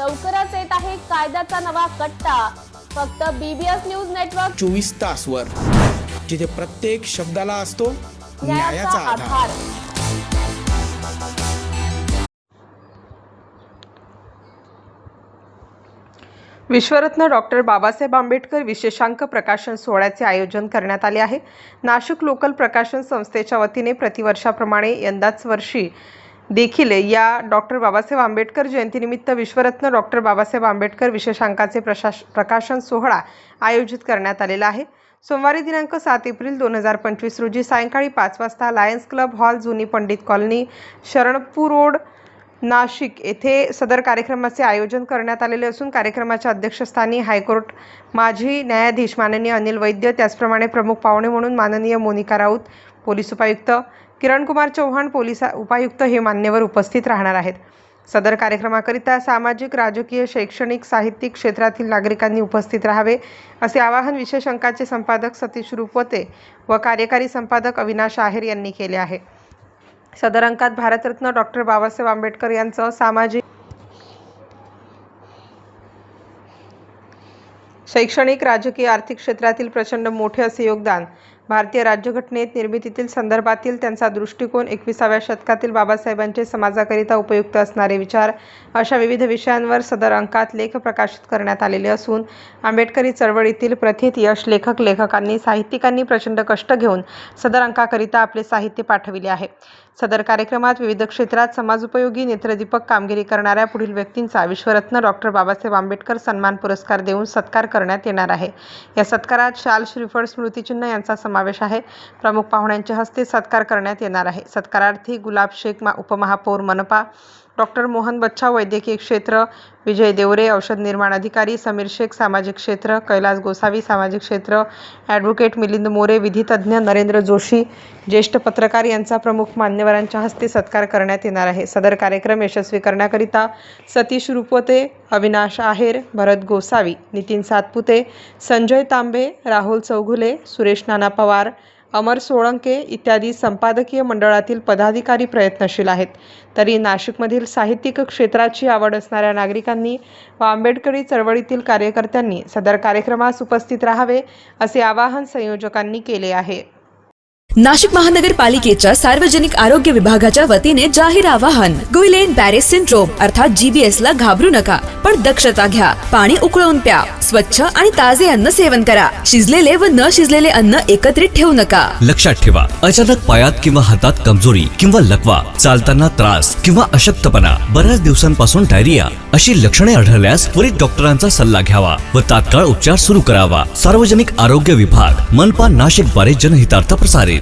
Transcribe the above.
लवकरच येत आहे कायद्याचा नवा कट्टा. फक्त बीबीएस न्यूज नेटवर्क चोवीस तास वर जिथे प्रत्येक शब्दाला असतो न्यायाचा न्यायाचा आधार. आधार. विश्वरत्न डॉक्टर बाबासाहेब आंबेडकर विशेषांक प्रकाशन सोहळ्याचे आयोजन करण्यात आले आहे. नाशिक लोकल प्रकाशन संस्थेच्या वतीने प्रतिवर्षाप्रमाणे यंदाच वर्षी देखील या डॉक्टर बाबासाहेब आंबेडकर जयंतीनिमित्त विश्वरत्न डॉक्टर बाबासाहेब आंबेडकर विशेषांकाचे प्रशास प्रकाशन सोहळा आयोजित करण्यात आलेला आहे. सोमवारी दिनांक सात एप्रिल दोन हजार पंचवीस रोजी सायंकाळी पाच वाजता लायन्स क्लब हॉल जुनी पंडित कॉलनी शरणपूर रोड नाशिक येथे सदर कार्यक्रमाचे आयोजन करण्यात आलेले असून कार्यक्रमाच्या अध्यक्षस्थानी हायकोर्ट माजी न्यायाधीश माननीय अनिल वैद्य त्याचप्रमाणे प्रमुख पाहुणे म्हणून माननीय मोनिका राऊत पोलीस उपायुक्त किरणकुमार चव्हाण पोलीस उपायुक्त हे मान्यवर उपस्थित राहणार आहेत. सदर कार्यक्रमाकरिता सामाजिक राजकीय शैक्षणिक साहित्यिक क्षेत्रातील नागरिकांनी उपस्थित राहावे असे आवाहन विशेष अंकाचे संपादक सतीश रुपवते व कार्यकारी संपादक अविनाश आहेर यांनी केले आहे. सदर अंकात भारतरत्न डॉक्टर बाबासाहेब आंबेडकर यांचं सामाजिक शैक्षणिक राजकीय आर्थिक क्षेत्रातील प्रचंड मोठे असे योगदान भारतीय राज्यघटनेत निर्मितीतील संदर्भातील त्यांचा दृष्टिकोन एकविसाव्या शतकातील बाबासाहेबांचे समाजाकरिता उपयुक्त असणारे विचार अशा विविध विषयांवर सदर अंकात लेख प्रकाशित करण्यात आलेले असून आंबेडकरी चळवळीतील प्रथित यश लेखक लेखकांनी साहित्यिकांनी प्रचंड कष्ट घेऊन सदर अंकाकरिता आपले साहित्य पाठविले आहे. सदर कार्यक्रमात विविध क्षेत्रात समाजोपयोगी नेत्रदीपक कामगिरी करणाऱ्या पुढील व्यक्तींचा विश्वरत्न डॉक्टर बाबासाहेब आंबेडकर सन्मान पुरस्कार देऊन सत्कार करण्यात येणार आहे. या सत्कारात शाल श्रीफळ स्मृतिचिन्ह यांचा समावेश आहे. प्रमुख पाहुण्यांच्या हस्ते सत्कार करण्यात येणार आहे. सत्कारार्थी गुलाब शेख मा उपमहापौर मनपा डॉक्टर मोहन बच्छा वैद्यकीय क्षेत्र विजय देवरे औषध निर्माण अधिकारी समीर शेख सामाजिक क्षेत्र कैलास गोसावी सामाजिक क्षेत्र ॲडव्होकेट मिलिंद मोरे विधितज्ञ नरेंद्र जोशी ज्येष्ठ पत्रकार यांचा प्रमुख मान्यवरांच्या हस्ते सत्कार करण्यात येणार आहे. सदर कार्यक्रम यशस्वी करण्याकरिता सतीश रुपवते अविनाश आहेर भरत गोसावी नितीन सातपुते संजय तांबे राहुल चौघुले सुरेश नाना पवार अमर सोळंके इत्यादी संपादकीय मंडळातील पदाधिकारी प्रयत्नशील आहेत. तरी नाशिकमधील साहित्यिक क्षेत्राची आवड असणाऱ्या नागरिकांनी व आंबेडकरी चळवळीतील कार्यकर्त्यांनी सदर कार्यक्रमास उपस्थित राहावे असे आवाहन संयोजकांनी केले आहे. नाशिक महानगरपालिकेच्या सार्वजनिक आरोग्य विभागाच्या वतीने जाहीर आवाहन गुइलेन बॅरेस सिंड्रोम अर्थात जीबीएस ला घाबरू नका पण दक्षता घ्या पाणी उकळून प्या. स्वच्छ आणि ताजे अन्न सेवन करा. शिजलेले व न शिजलेले अन्न एकत्रित ठेवू नका. लक्षात ठेवा अचानक पायात किंवा हातात कमजोरी किंवा लकवा चालताना त्रास किंवा अशक्तपणा बऱ्याच दिवसांपासून डायरिया अशी लक्षणे आढळल्यास त्वरित डॉक्टरांचा सल्ला घ्यावा व तात्काळ उपचार सुरू करावा. सार्वजनिक आरोग्य विभाग मनपा नाशिकद्वारे जनहितार्थ प्रसारित.